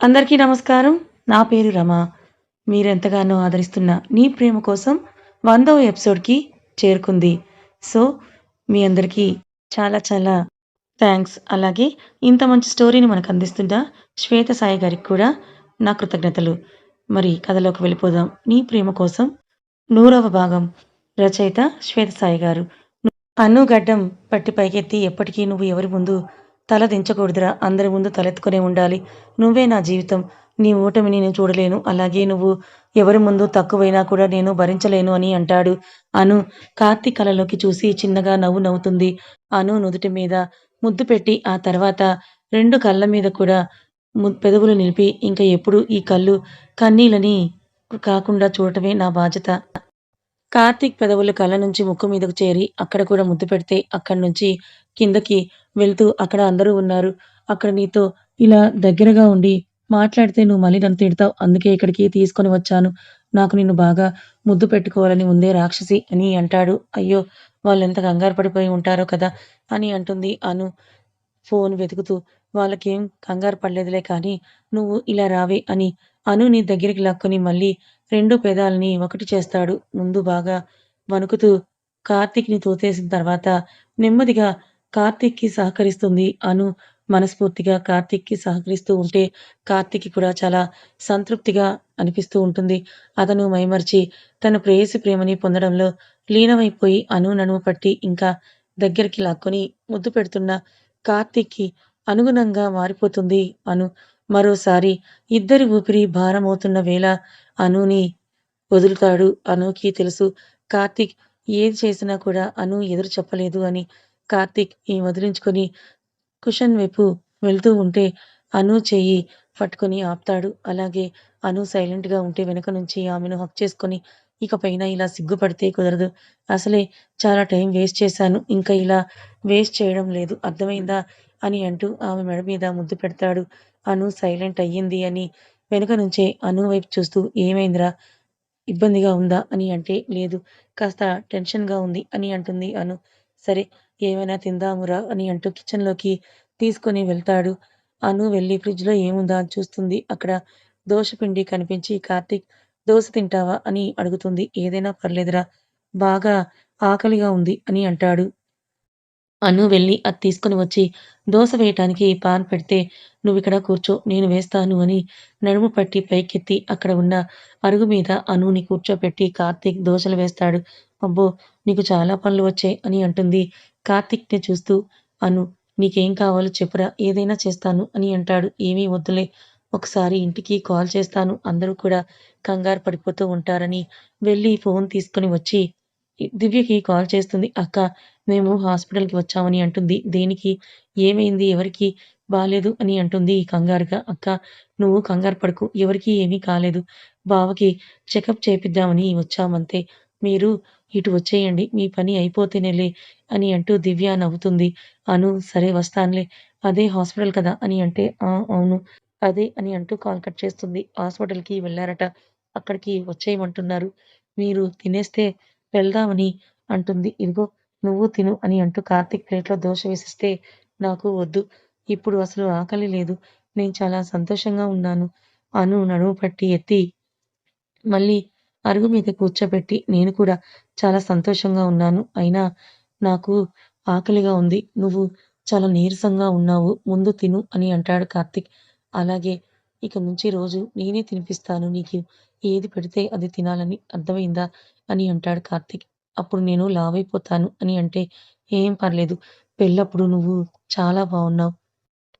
అందరికీ నమస్కారం. నా పేరు రమ. మీరెంతగానో ఆదరిస్తున్న 'నీ ప్రేమ కోసం' వందవ ఎపిసోడ్‌కి చేరుకుంది. సో, మీ అందరికీ చాలా చాలా థ్యాంక్స్ అలాగే ఇంత మంచి స్టోరీని మనకు అందిస్తున్న శ్వేత సాయి గారికి కూడా నా కృతజ్ఞతలు. మరి కథలోకి వెళ్ళిపోదాం. 'నీ ప్రేమ కోసం' నూరవ భాగం. రచయిత శ్వేత సాయి గారు. అన్నుగడ్డం పట్టి పైకెత్తి ఎప్పటికీ నువ్వు ఎవరి ముందు తల దించకూడదురా! అందరి ముందు తలెత్తుకునే ఉండాలి. నువ్వే నా జీవితం. నీ ఓటమిని నేను చూడలేను. అలాగే నువ్వు ఎవరి ముందు తక్కువైనా కూడా నేను భరించలేను అని అంటాడు. అను కార్తీక్ కలలోకి చూసి చిన్నగా నవ్వు నవ్వుతుంది. అను నుదుటి మీద ముద్దు పెట్టి ఆ తర్వాత రెండు కళ్ళ మీద కూడా పెదవులు నిలిపి ఇంకా ఎప్పుడు ఈ కళ్ళు కన్నీళ్ళని కాకుండా చూడటమే నా బాధ్యత. కార్తీక్ పెదవులు కళ్ళ నుంచి ముక్కు మీదకు చేరి అక్కడ కూడా ముద్దు పెడితే అక్కడి నుంచి కిందకి వెళ్తూ అక్కడ అందరూ ఉన్నారు. అక్కడ నీతో ఇలా దగ్గరగా ఉండి మాట్లాడితే నువ్వు మళ్ళీ నన్ను తిడతావు. అందుకే ఇక్కడికి తీసుకొని వచ్చాను. నాకు నిన్ను బాగా ముద్దు పెట్టుకోవాలని ఉందే రాక్షసి అని అంటాడు. అయ్యో! వాళ్ళెంత కంగారు పడిపోయి ఉంటారో కదా! అని అంటుంది అను ఫోన్ వెతుకుతూ. వాళ్ళకేం కంగారు పడలేదులే కానీ నువ్వు ఇలా రావే అని అనుని దగ్గరికి లాక్కొని మళ్ళీ రెండు పెదాల్ని ఒకటి చేస్తాడు. ముందు బాగా వణుకుతూ కార్తీక్‌ని తోసేసిన తర్వాత నెమ్మదిగా కార్తీక్‌కి సహకరిస్తుంది అను. మనస్ఫూర్తిగా కార్తీక్‌కి సహకరిస్తూ ఉంటే కార్తీక్‌కి కూడా చాలా సంతృప్తిగా అనిపిస్తూ ఉంటుంది. అతను మైమర్చి తన ప్రేయసి ప్రేమని పొందడంలో లీనమైపోయి అను నడుము పట్టి ఇంకా దగ్గరికి లాక్కొని ముద్దు పెడుతున్న కార్తీక్‌కి అనుగుణంగా మారిపోతుంది అను. మరోసారి ఇద్దరి ఊపిరి భారమవుతున్న వేళ అనుని వదులుతాడు. అనుకి తెలుసు కార్తీక్ ఏది చేసినా కూడా అను ఎదురు చెప్పలేదు అని. కార్తీక్ ఈ వదిలించుకొని కుషన్ వైపు వెళ్తూ ఉంటే అను చెయ్యి పట్టుకొని ఆపుతాడు. అలాగే అను సైలెంట్‌గా ఉంటే వెనక నుంచి ఆమెను హక్ చేసుకొని ఇకపైన ఇలా సిగ్గుపడితే కుదరదు. అసలే చాలా టైం వేస్ట్ చేశాను. ఇంకా ఇలా వేస్ట్ చేయడం లేదు. అర్థమైందా? అని అంటూ ఆమె మెడ మీద ముద్దు పెడతాడు. అను సైలెంట్ అయ్యింది అని వెనక నుంచే అను వైపు చూస్తూ ఏమైందిరా? ఇబ్బందిగా ఉందా? అని అంటే లేదు. కాస్త టెన్షన్‌గా ఉంది అని అంటుంది అను. సరే ఏమైనా తిందామురా అని అంటూ కిచెన్‌లోకి తీసుకొని వెళ్తాడు. అను వెళ్ళి ఫ్రిడ్జ్‌లో ఏముందా అని చూస్తుంది. అక్కడ దోశపిండి కనిపించి కార్తీక్ దోశ తింటావా? అని అడుగుతుంది. ఏదైనా పర్లేదురా! బాగా ఆకలిగా ఉంది అని అంటాడు. అను వెళ్ళి అది తీసుకొని వచ్చి దోశ వేయటానికి పాన్ పెడితే నువ్విక్కడ కూర్చో నేను వేస్తాను అని నడుము పట్టి పైకెత్తి అక్కడ ఉన్న అరుగు మీద అనుని కూర్చోపెట్టి కార్తీక్ దోశలు వేస్తాడు. అబ్బో! నీకు చాలా పనులు వచ్చాయి అని అంటుంది కార్తిక్ని చూస్తూ. అను నీకేం కావాలో చెప్పురా ఏదైనా చేస్తాను అని అంటాడు. ఏమీ వద్దులే. ఒకసారి ఇంటికి కాల్ చేస్తాను. అందరూ కూడా కంగారు పడిపోతూ ఉంటారని వెళ్ళి ఫోన్ తీసుకొని వచ్చి దివ్యకి కాల్ చేస్తుంది. అక్క మేము హాస్పిటల్‌కి వచ్చామని అంటుంది. దేనికి? ఏమైంది? ఎవరికి బాలేదు అని అంటుంది కంగారుగా. అక్క నువ్వు కంగారు పడకు. ఎవరికి ఏమీ కాలేదు. బావకి చెకప్ చేపిద్దామని వచ్చామంతే. మీరు ఇటు వచ్చేయండి. మీ పని అయిపోతేనేలే అని అంటూ దివ్య నవ్వుతుంది. అను సరే వస్తానులే. అదే హాస్పిటల్ కదా! అని అంటే ఆ! అవును. అదే అని అంటూ కాల్ కట్ చేస్తుంది. హాస్పిటల్‌కి వెళ్ళారట అక్కడికి వచ్చేయమంటున్నారు. మీరు తినేస్తే వెళ్దామని అంటుంది. ఇదిగో నువ్వు తిను అని అంటూ కార్తీక్ ప్లేట్‌లో దోశ వేసిస్తే నాకు వద్దు. ఇప్పుడు అసలు ఆకలి లేదు. నేను చాలా సంతోషంగా ఉన్నాను. అను నడుము పట్టి ఎత్తి మళ్ళీ అరుగు మీద కూర్చోబెట్టి నేను కూడా చాలా సంతోషంగా ఉన్నాను. అయినా నాకు ఆకలిగా ఉంది. నువ్వు చాలా నీరసంగా ఉన్నావు. ముందు తిను అని అంటాడు కార్తిక్ అలాగే ఇక నుంచి రోజు నేనే తినిపిస్తాను నీకు. ఏది పెడితే అది తినాలని అర్థమైందా? అని అంటాడు కార్తిక్ అప్పుడు నేను లావైపోతాను అని అంటే ఏం పర్లేదు. పెళ్ళప్పుడు నువ్వు చాలా బాగున్నావు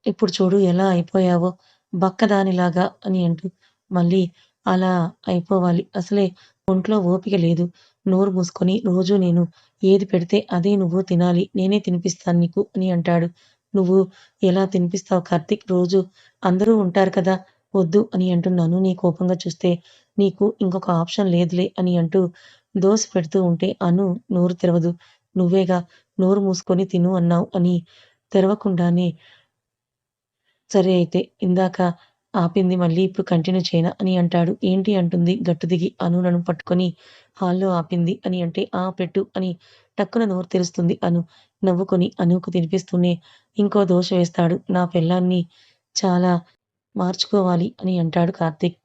ఇప్పుడు చూడు ఎలా అయిపోయావో బక్కదానిలాగా అని అంటూ మళ్ళీ అలా అయిపోవాలి. అసలే ఒంట్లో ఓపిక లేదు. నోరు మూసుకొని రోజు నేను ఏది పెడితే అదే నువ్వు తినాలి. నేనే తినిపిస్తాను నీకు అని అంటాడు. నువ్వు ఎలా తినిపిస్తావు కార్తీక్? రోజు అందరూ ఉంటారు కదా! వద్దు అని అంటున్నాను. నీ కోపంగా చూస్తే నీకు ఇంకొక ఆప్షన్ లేదులే అని అంటూ దోశ పెడుతూ ఉంటే అను నోరు తెరవదు. నువ్వేగా నోరు మూసుకొని తిను అన్నావు అని తెరవకుండానే సరే అయితే ఇందాక ఆపింది మళ్ళీ ఇప్పుడు కంటిన్యూ చేయనా? అని అంటాడు. ఏంటి? అంటుంది గట్టు దిగి పట్టుకొని హాల్‌లో ఆపింది అని అంటే ఆ! పెట్టు అని టక్కున నోరు తెరుస్తుంది అను. నవ్వుకొని అనుకు తినిపిస్తూనే ఇంకో దోష వేస్తాడు. నా పెళ్ళాన్ని చాలా మార్చుకోవాలి అని అంటాడు కార్తీక్.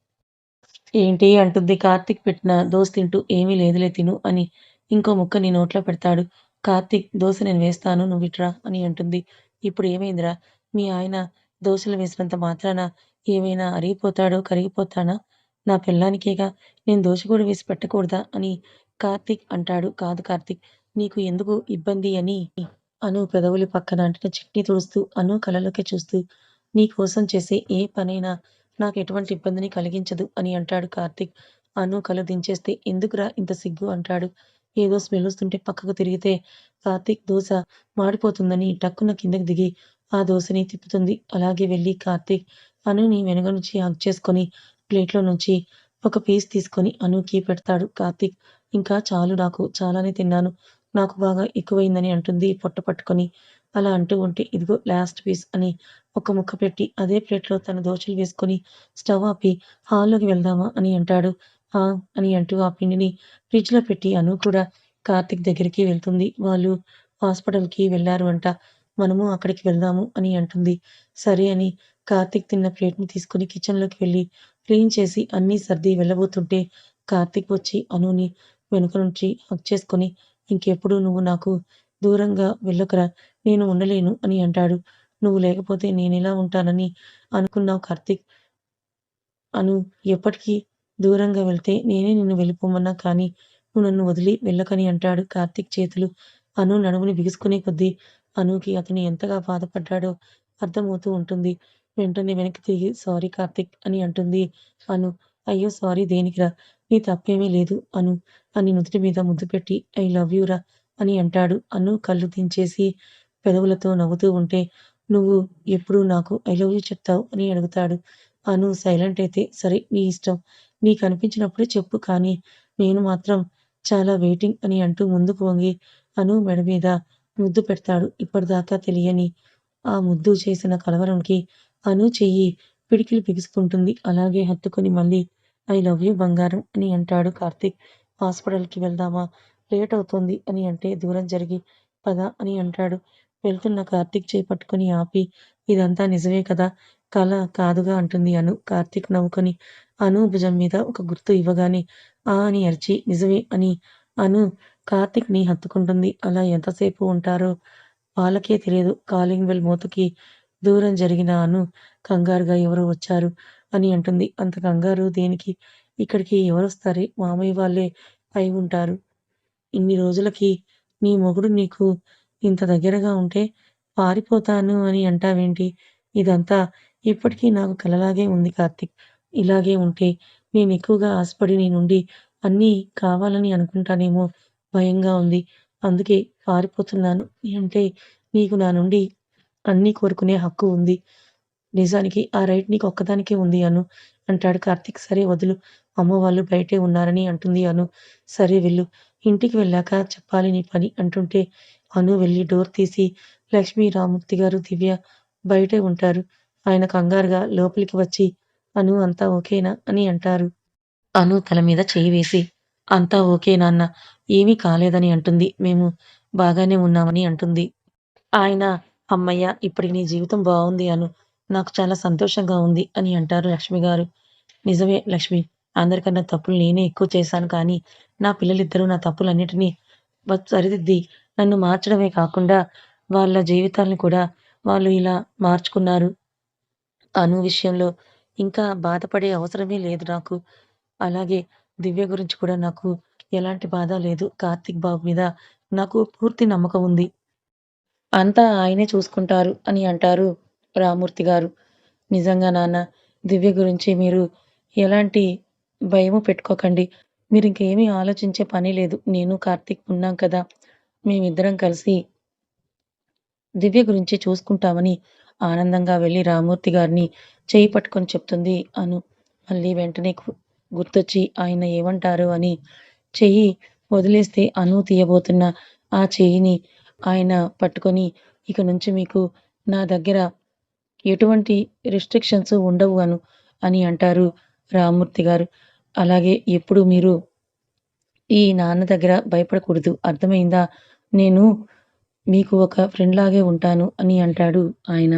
ఏంటి అంటుంది కార్తీక్ పెట్టిన దోశ తింటూ ఏమీ లేదులే తిను అని ఇంకో ముక్క నీ నోట్లో పెడతాడు. కార్తీక్ దోశ నేను వేస్తాను నువ్వు ఇట్రా అని అంటుంది. ఇప్పుడు ఏమైందిరా? మీ ఆయన దోశలు వేసినంత మాత్రాన ఏమైనా అరిగిపోతాడో, కరిగిపోతానా? నా పిల్లానికేగా నేను దోశ కూడా వేసి పెట్టకూడదా? అని కార్తీక్ అంటాడు. కాదు కార్తీక్ నీకు ఎందుకు ఇబ్బంది అని అను పెదవులు పక్కన అంటిన చట్నీ తుడుస్తూ అను కలలోకి చూస్తూ నీ కోసం చేసే ఏ పనైనా నాకు ఎటువంటి ఇబ్బందిని కలిగించదు అని అంటాడు కార్తీక్. అను కళ్ళు దించేస్తే ఎందుకురా ఇంత సిగ్గు అంటాడు. ఏదో స్మెల్ వస్తుంటే పక్కకు తిరిగితే కార్తీక్ దోశ మాడిపోతుందని టక్కున కిందకి దిగి ఆ దోశని తిప్పుతుంది. అలాగే వెళ్ళి కార్తీక్ అనుని వెనుక నుంచి హగ్ చేసుకొని ప్లేట్లో నుంచి ఒక పీస్ తీసుకొని అనుకి పెడతాడు కార్తీక్. ఇంకా చాలు నాకు చాలానే తిన్నాను. నాకు బాగా ఎక్కువైందని అంటుంది పొట్ట పట్టుకొని. అలా అంటూ ఉంటే ఇదిగో లాస్ట్ పీస్ అని ఒక ముక్క పెట్టి అదే ప్లేట్లో తన దోశలు వేసుకొని స్టవ్ ఆపి హాల్లోకి వెళ్దామా అని అంటాడు. ఆ అని అంటూ ఆ పిండిని ఫ్రిడ్జ్లో పెట్టి అను కూడా కార్తీక్ దగ్గరికి వెళ్తుంది. వాళ్ళు హాస్పిటల్కి వెళ్ళారు అంట. మనము అక్కడికి వెళ్దాము అని అంటుంది. సరే అని కార్తిక్ తిన్న ప్లేట్ని తీసుకుని కిచెన్లోకి వెళ్ళి క్లీన్ చేసి అన్నీ సర్ది వెళ్ళబోతుంటే కార్తీక్ వచ్చి అనుని వెనుక నుంచి హక్ చేసుకొని ఇంకెప్పుడు నువ్వు నాకు దూరంగా వెళ్ళకురా నేను ఉండలేను అని అంటాడు. నువ్వు లేకపోతే నేను ఎలా ఉంటానని అనుకున్నావు కార్తిక్ అను ఎప్పటికీ దూరంగా వెళ్తే నేనే నిన్ను వెళ్ళిపోమన్నా కానీ నువ్వు నన్ను వదిలి వెళ్ళకని అంటాడు కార్తీక్ చేతులు అను నడుముని బిగుసుకునే కొద్దీ అనుకి అతను ఎంతగా బాధపడ్డాడో అర్థమవుతూ ఉంటుంది. వెంటనే వెనక్కి తిరిగి సారీ కార్తీక్ అని అంటుంది అను. అయ్యో సారీ దేనికిరా నీ తప్పేమీ లేదు అను అని నుదుటి మీద ముద్దు పెట్టి ఐ లవ్ యూ రా అని అంటాడు. అను కళ్ళు దించేసి పెదవులతో నవ్వుతూ ఉంటే నువ్వు ఎప్పుడు నాకు ఐ లవ్ యూ చెప్తావు అని అడుగుతాడు. అను సైలెంట్ అయితే సరే నీ ఇష్టం. నీకు అనిపించినప్పుడే చెప్పు కానీ నేను మాత్రం చాలా వెయిటింగ్ అని అంటూ ముందుకు వంగి అను మెడ మీద ముద్దు పెడతాడు. ఇప్పటిదాకా తెలియని ఆ ముద్దు చేసిన కలవరంకి అను చెయ్యి పిడికిలు బిగుసుకుంటుంది. అలాగే హత్తుకొని మళ్ళీ ఐ లవ్ యూ బంగారం అని అంటాడు కార్తీక్. హాస్పిటల్కి వెళ్దామా? లేట్ అవుతుంది అని అంటే దూరం జరిగి పద అని అంటాడు. వెళ్తున్న కార్తీక్ చేయి పట్టుకొని ఆపి ఇదంతా నిజమే కదా! కల కాదుగా అంటుంది అను. కార్తీక్ నవ్వుకొని అను భుజం మీద ఒక గుర్తు ఇవ్వగానే ఆ అని అరిచి నిజమే అని అను కార్తిక్ని హత్తుకుంటుంది. అలా ఎంతసేపు ఉంటారో వాళ్ళకే తెలియదు. కాలింగ్ బెల్ మూతకి దూరం జరిగిన అను కంగారుగా ఎవరో వచ్చారు అని అంటుంది. అంత కంగారు దేనికి? ఇక్కడికి ఎవరొస్తారే? మామయ్య వాళ్ళే అయి ఉంటారు. ఇన్ని రోజులకి నీ మొగుడు నీకు ఇంత దగ్గరగా ఉంటే పారిపోతాను అని అంటావేంటి? ఇదంతా ఇప్పటికీ నాకు కలలాగే ఉంది కార్తీక్. ఇలాగే ఉంటే నేనెక్కువగా ఆశపడి నీ నుండి అన్నీ కావాలని అనుకుంటానేమో భయంగా ఉంది. అందుకే పారిపోతున్నాను. అంటే నీకు నా నుండి అన్నీ కోరుకునే హక్కు ఉంది. నిజానికి ఆ రైట్ నీకు ఒక్కదానికే ఉంది అను అంటాడు కార్తీక్. సరే వదులు. అమ్మ వాళ్ళు బయటే ఉన్నారని అంటుంది అను. సరే వెళ్ళు. ఇంటికి వెళ్ళాక చెప్పాలి నీ పని అంటుంటే అను వెళ్ళి డోర్ తీసి లక్ష్మీ రామూర్తి గారు, దివ్య బయటే ఉంటారు. ఆయన కంగారుగా లోపలికి వచ్చి అను అంతా ఓకేనా అని అంటారు. అను తల మీద చేయి వేసి అంతా ఓకే నాన్న. ఏమీ కాలేదని అంటుంది. మేము బాగానే ఉన్నామని అంటుంది. ఆయన అమ్మయ్య ఇప్పటికి నీ జీవితం బాగుంది అను. నాకు చాలా సంతోషంగా ఉంది అని అంటారు లక్ష్మి గారు నిజమే లక్ష్మి. అందరికన్నా తప్పులు నేనే ఎక్కువ చేశాను కానీ నా పిల్లలిద్దరూ నా తప్పులన్నిటినీ సరిదిద్ది నన్ను మార్చడమే కాకుండా వాళ్ళ జీవితాలను కూడా వాళ్ళు ఇలా మార్చుకున్నారు. అను విషయంలో ఇంకా బాధపడే అవసరమే లేదు నాకు. అలాగే దివ్య గురించి కూడా నాకు ఎలాంటి బాధ లేదు. కార్తీక్ బాబు మీద నాకు పూర్తి నమ్మకం ఉంది. అంతా ఆయనే చూసుకుంటారు అని అంటారు రామూర్తి గారు. నిజంగా నాన్న దివ్య గురించి మీరు ఎలాంటి భయము పెట్టుకోకండి. మీరు ఇంకేమీ ఆలోచించే పని లేదు. నేను, కార్తీక్ ఉన్నాం కదా! మేమిద్దరం కలిసి దివ్య గురించి చూసుకుంటామని ఆనందంగా వెళ్ళి రామూర్తి గారిని చేయి పట్టుకొని చెప్తుంది అను. మళ్ళీ వెంటనే గుర్తొచ్చి ఆయన ఏమంటారు అని చెయ్యి వదిలేస్తే అను తీయబోతున్న ఆ చెయ్యిని ఆయన పట్టుకొని ఇక నుంచి మీకు నా దగ్గర ఎటువంటి రిస్ట్రిక్షన్స్ ఉండవు అను అని అంటారు రామ్మూర్తి గారు. అలాగే ఎప్పుడు మీరు ఈ నాన్న దగ్గర భయపడకూడదు. అర్థమైందా? నేను మీకు ఒక ఫ్రెండ్ లాగే ఉంటాను అని అంటాడు ఆయన.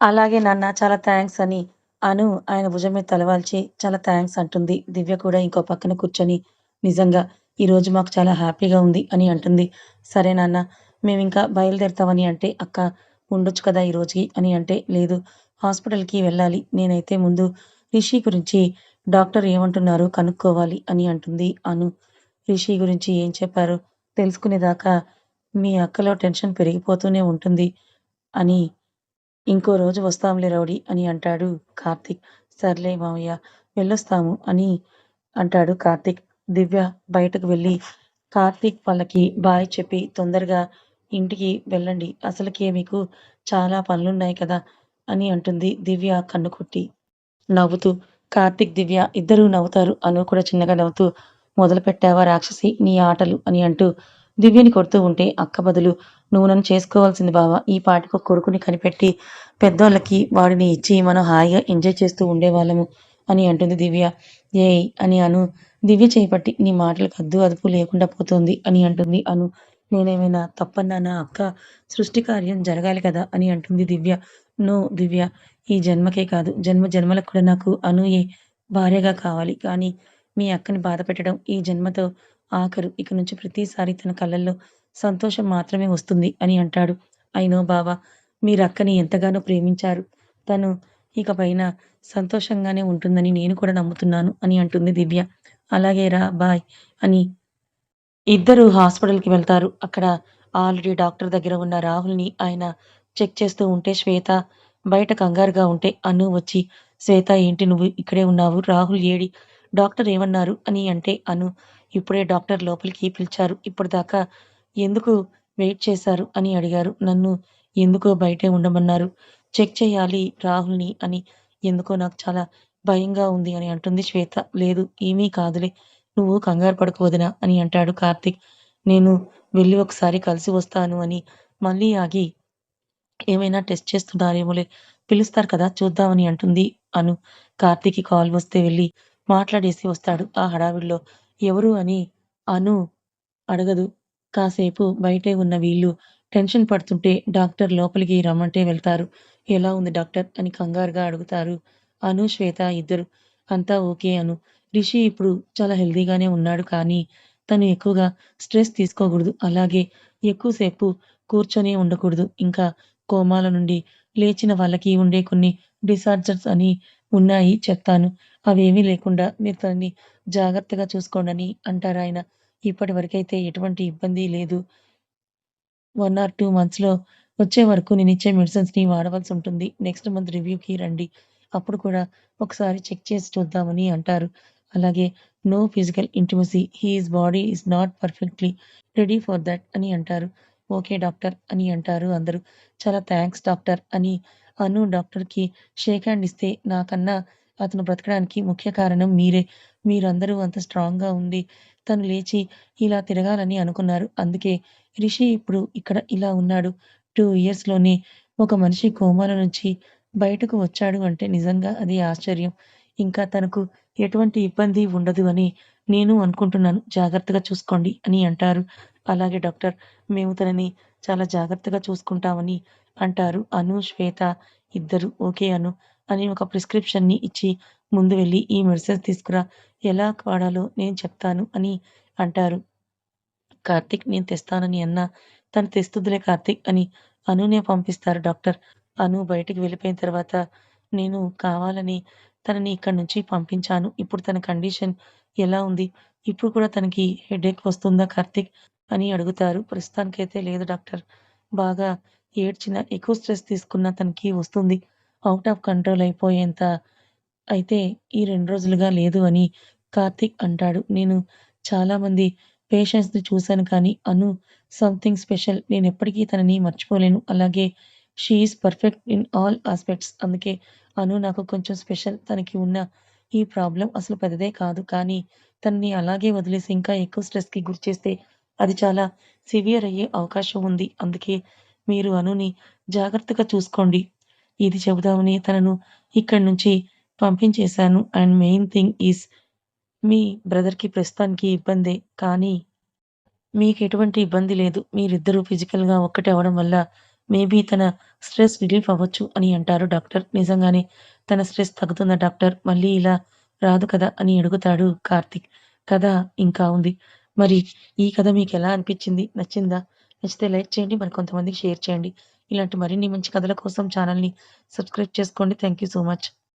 అలాగే నాన్న చాలా థ్యాంక్స్ అని అను ఆయన భుజం మీద తలవాల్చి చాలా థ్యాంక్స్ అంటుంది. దివ్య కూడా ఇంకో పక్కన కూర్చొని నిజంగా ఈరోజు మాకు చాలా హ్యాపీగా ఉంది అని అంటుంది. సరే నాన్న మేము ఇంకా బయలుదేరుతామని అంటే అక్క ఉండొచ్చు కదా ఈరోజుకి అని అంటే లేదు హాస్పిటల్‌కి వెళ్ళాలి. నేనైతే ముందు రిషి గురించి డాక్టర్ ఏమంటున్నారు కనుక్కోవాలి అని అంటుంది అను. రిషి గురించి ఏం చెప్పారు తెలుసుకునేదాకా మీ అక్కలో టెన్షన్ పెరిగిపోతూనే ఉంటుంది అని ఇంకో రోజు వస్తాంలే రౌడీ అని అంటాడు కార్తిక్ సర్లే మామయ్య వెళ్ళొస్తాము అని అంటాడు కార్తీక్. దివ్య బయటకు వెళ్ళి కార్తీక్ వాళ్ళకి బాయ్ చెప్పి తొందరగా ఇంటికి వెళ్ళండి. అసలుకే మీకు చాలా పనులున్నాయి కదా అని అంటుంది దివ్య కన్ను కొట్టి. నవ్వుతూ కార్తీక్, దివ్య ఇద్దరూ నవ్వుతారు. అను కూడా చిన్నగా నవ్వుతూ మొదలు పెట్టావా రాక్షసి నీ ఆటలు అని అంటూ దివ్యని కొడుతూ ఉంటే అక్క బదులు నువ్వు నన్ను చేసుకోవాల్సింది బావ. ఈ పాటికి ఒక కొడుకుని కనిపెట్టి పెద్దోళ్ళకి వాడిని ఇచ్చి మనం హాయిగా ఎంజాయ్ చేస్తూ ఉండేవాళ్ళము అని అంటుంది దివ్య. ఏయ్ అని అను దివ్య చేపట్టి నీ మాటలకు అద్దు అదుపు లేకుండా పోతుంది అని అంటుంది అను. నేనేమైనా తప్పన్నానా అక్క సృష్టి కార్యం జరగాలి కదా అని అంటుంది దివ్య. నో దివ్య ఈ జన్మకే కాదు జన్మ జన్మలకు కూడా నాకు అనూయే భార్యగా కావాలి. కానీ మీ అక్కని బాధ పెట్టడం ఈ జన్మతో ఆఖరు. ఇక నుంచి ప్రతిసారి తన కళ్ళల్లో సంతోషం మాత్రమే వస్తుంది అని అంటాడు. అయినో బావా మీరక్కని ఎంతగానో ప్రేమించారు. తను ఇక పైన సంతోషంగానే ఉంటుందని నేను కూడా నమ్ముతున్నాను అని అంటుంది దివ్య. అలాగే రా బాయ్ అని ఇద్దరు హాస్పిటల్‌కి వెళ్తారు. అక్కడ ఆల్రెడీ డాక్టర్ దగ్గర ఉన్న రాహుల్‌ని ఆయన చెక్ చేస్తూ ఉంటే శ్వేత బయట కంగారుగా ఉంటే అను వచ్చి శ్వేత ఏంటి నువ్వు ఇక్కడే ఉన్నావు? రాహుల్ ఏడి? డాక్టర్ ఏమన్నారు? అని అంటే అను ఇప్పుడే డాక్టర్ లోపలికి పిలిచారు. ఇప్పటిదాకా ఎందుకు వెయిట్ చేశారు? అని అడిగారు. నన్ను ఎందుకో బయటే ఉండమన్నారు. చెక్ చేయాలి రాహుల్‌ని అని. ఎందుకో నాకు చాలా భయంగా ఉంది అని అంటుంది శ్వేత. లేదు ఏమీ కాదులే. నువ్వు కంగారు పడకు వదినా అని అంటాడు కార్తిక్ నేను వెళ్ళి ఒకసారి కలిసి వస్తాను అని మళ్ళీ ఆగి ఏమైనా టెస్ట్ చేస్తున్నారేమోలే పిలుస్తారు కదా చూద్దామని అంటుంది అను. కార్తిక్ కాల్ వస్తే వెళ్ళి మాట్లాడేసి వస్తాడు. ఆ హడావిడిలో ఎవరు అని అను అడగదు. కాసేపు బయటే ఉన్న వీళ్ళు టెన్షన్ పడుతుంటే డాక్టర్ లోపలికి రమ్మంటే వెళ్తారు. ఎలా ఉంది డాక్టర్ అని కంగారుగా అడుగుతారు. అను, శ్వేత ఇద్దరు. అంతా ఓకే అను. రిషి ఇప్పుడు చాలా హెల్దీగానే ఉన్నాడు కానీ తను ఎక్కువగా స్ట్రెస్ తీసుకోకూడదు. అలాగే ఎక్కువసేపు కూర్చొనే ఉండకూడదు. ఇంకా కోమాల నుండి లేచిన వాళ్ళకి ఉండే కొన్ని డిసార్జర్స్ అని ఉన్నాయి చెప్తాను. అవేమీ లేకుండా మీరు తనని జాగ్రత్తగా చూసుకోండని ఆయన ఇప్పటి వరకైతే ఎటువంటి ఇబ్బంది లేదు. వన్ ఆర్ టూ మంత్స్‌లో వచ్చే వరకు నేను ఇచ్చే మెడిసిన్స్‌ని వాడవలసి ఉంటుంది. నెక్స్ట్ మంత్ రివ్యూకి రండి. అప్పుడు కూడా ఒకసారి చెక్ చేసి చూద్దామని అంటారు. అలాగే no physical intimacy. He's body is not perfectly ready for that అని అంటారు. ఓకే డాక్టర్ అని అంటారు అందరూ. చాలా థ్యాంక్స్ డాక్టర్ అని అను డాక్టర్‌కి షేక్ హ్యాండ్ ఇస్తే నాకన్నా అతను బ్రతకడానికి ముఖ్య కారణం మీరే. మీరందరూ అంత స్ట్రాంగ్‌గా ఉండి తను లేచి ఇలా తిరగాలని అనుకున్నారు. అందుకే రిషి ఇప్పుడు ఇక్కడ ఇలా ఉన్నాడు. టూ ఇయర్స్‌లోనే ఒక మనిషి కోమాలో నుంచి బయటకు వచ్చాడు అంటే నిజంగా అది ఆశ్చర్యం. ఇంకా తనకు ఎటువంటి ఇబ్బంది ఉండదు అని నేను అనుకుంటున్నాను. జాగ్రత్తగా చూసుకోండి అని అంటారు. అలాగే డాక్టర్ మేము తనని చాలా జాగ్రత్తగా చూసుకుంటామని అంటారు. అను, శ్వేత ఇద్దరు ఓకే అను అని ఒక ప్రిస్క్రిప్షన్‌ని ఇచ్చి ముందు వెళ్ళి ఈ మెడిసిన్స్ తీసుకురా. ఎలా వాడాలో నేను చెప్తాను అని అంటారు. కార్తీక్ నేను తెస్తానని అన్నా తను తెస్తుదులే కార్తీక్ అని అనునే పంపిస్తారు డాక్టర్. అను బయటికి వెళ్ళిపోయిన తర్వాత నేను కావాలని తనని ఇక్కడి నుంచి పంపించాను. ఇప్పుడు తన కండిషన్ ఎలా ఉంది? ఇప్పుడు కూడా తనకి హెడేక్ వస్తుందా కార్తీక్? అని అడుగుతారు. ప్రస్తుతానికైతే లేదు డాక్టర్. బాగా ఏడ్చిన ఎక్కువ స్ట్రెస్ తీసుకున్న తనకి వస్తుంది. అవుట్ ఆఫ్ కంట్రోల్ అయిపోయేంత అయితే ఈ రెండు రోజులుగా లేదు అని కార్తీక్ అంటాడు. నేను చాలామంది పేషెంట్స్‌ని చూశాను కానీ అను సంథింగ్ స్పెషల్. నేను ఎప్పటికీ తనని మర్చిపోలేను. అలాగే she is perfect in all aspects. అందుకే అను నాకు కొంచెం స్పెషల్. తనకి ఉన్న ఈ ప్రాబ్లం అసలు పెద్దదే కాదు. కానీ తనని అలాగే వదిలేసి ఇంకా ఎక్కువ స్ట్రెస్‌కి గురిచేస్తే అది చాలా సివియర్ అయ్యే అవకాశం ఉంది. అందుకే మీరు అనుని జాగ్రత్తగా చూసుకోండి. ఇది చెబుదామని తనను ఇక్కడి నుంచి పంపించేశాను. అండ్ మెయిన్ థింగ్ ఈస్ మీ బ్రదర్‌కి ప్రస్తుతానికి ఇబ్బందే. కానీ మీకెటువంటి ఇబ్బంది లేదు. మీరిద్దరూ ఫిజికల్‌గా ఒక్కటే అవ్వడం వల్ల మేబీ తన స్ట్రెస్ రిలీఫ్ అవ్వచ్చు అని అంటారు డాక్టర్. నిజంగానే తన స్ట్రెస్ తగ్గుతుందా డాక్టర్? మళ్ళీ ఇలా రాదు కదా! అని అడుగుతాడు కార్తీక్. కథ ఇంకా ఉంది. మరి ఈ కథ మీకెలా అనిపించింది నచ్చిందా? నచ్చితే లైక్ చేయండి. మరికొంతమందికి షేర్ చేయండి. ఇలాంటి మరిన్ని మంచి కథల కోసం ఛానల్‌ని సబ్స్క్రైబ్ చేసుకోండి. Thank you so much.